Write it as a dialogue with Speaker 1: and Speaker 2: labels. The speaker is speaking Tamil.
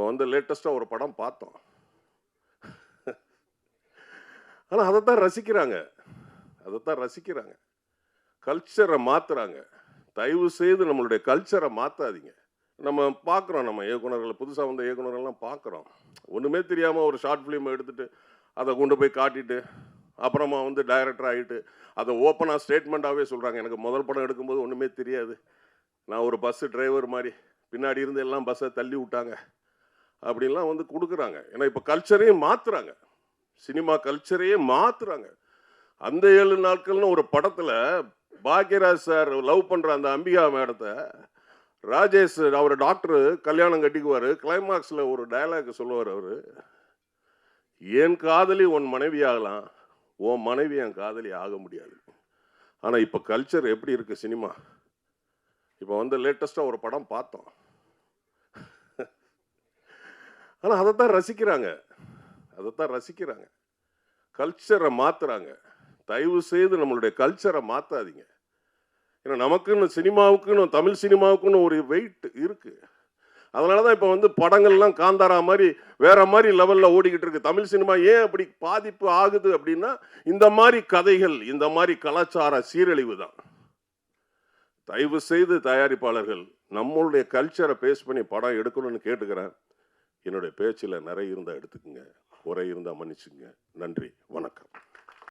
Speaker 1: இப்போ வந்து லேட்டஸ்ட்டாக ஒரு படம் பார்த்தோம். ஆனால் அதைத்தான் ரசிக்கிறாங்க. அதைத்தான் ரசிக்கிறாங்க. கல்ச்சரை மாத்துறாங்க. தயவு செய்து நம்மளுடைய கல்ச்சரை மாற்றாதீங்க நம்ம பார்க்குறோம் நம்ம இயக்குநர்களை புதுசாக வந்த இயக்குனர்கள்லாம் பார்க்குறோம். ஒன்றுமே தெரியாமல் ஒரு ஷார்ட் ஃபிலிம் எடுத்துட்டு அதை கொண்டு போய் காட்டிட்டு அப்புறமா வந்து டைரக்டர் ஆகிட்டு அதை ஓப்பனாக ஸ்டேட்மெண்ட்டாகவே சொல்கிறாங்க எனக்கு முதல் படம் எடுக்கும்போது ஒன்றுமே தெரியாது. நான் ஒரு பஸ்ஸு டிரைவர் மாதிரி பின்னாடி இருந்து எல்லாம் பஸ்ஸை தள்ளி விட்டாங்க. அப்படின்லாம் வந்து கொடுக்குறாங்க. ஏன்னா இப்போ கல்ச்சரையும் மாற்றுறாங்க சினிமா கல்ச்சரையே மாற்றுறாங்க அந்த ஏழு நாட்கள்னு ஒரு படத்தில் பாக்யராஜ் சார் லவ் பண்ணுற அந்த அம்பிகா மேடத்தை ராஜேஷ் அவர் டாக்டரு கல்யாணம் கட்டிக்குவார். கிளைமாக்ஸில் ஒரு டயலாக் சொல்லுவார் அவர். என் காதலி உன் மனைவி ஆகலாம். உன் மனைவி என் காதலி ஆக முடியாது. ஆனால் இப்போ கல்ச்சர் எப்படி இருக்குது சினிமா இப்போ வந்து லேட்டஸ்ட்டாக ஒரு படம் பார்த்தோம். ஆனால் அதைத்தான் ரசிக்கிறாங்க. அதைத்தான் ரசிக்கிறாங்க. கல்ச்சரை மாத்துறாங்க. தயவு செய்து நம்மளுடைய கல்ச்சரை மாற்றாதீங்க ஏன்னா நமக்குன்னு சினிமாவுக்குன்னு தமிழ் சினிமாவுக்குன்னு ஒரு வெயிட் இருக்குது அதனால தான் இப்போ வந்து படங்கள்லாம் காந்தாரா மாதிரி வேற மாதிரி லெவலில் ஓடிக்கிட்டு இருக்கு. தமிழ் சினிமா ஏன் அப்படி பாதிப்பு ஆகுது அப்படின்னா இந்த மாதிரி கதைகள் இந்த மாதிரி கலாச்சார சீரழிவு தான். தயவு செய்து தயாரிப்பாளர்கள் நம்மளுடைய கல்ச்சரை பேஸ் பண்ணி படம் எடுக்கணும்னு கேட்டுக்கிறேன். என்னுடைய பேச்சில் நிறைய இருந்தால் எடுத்துக்கோங்க. குறை இருந்தால் மன்னிச்சுங்க. நன்றி. வணக்கம்.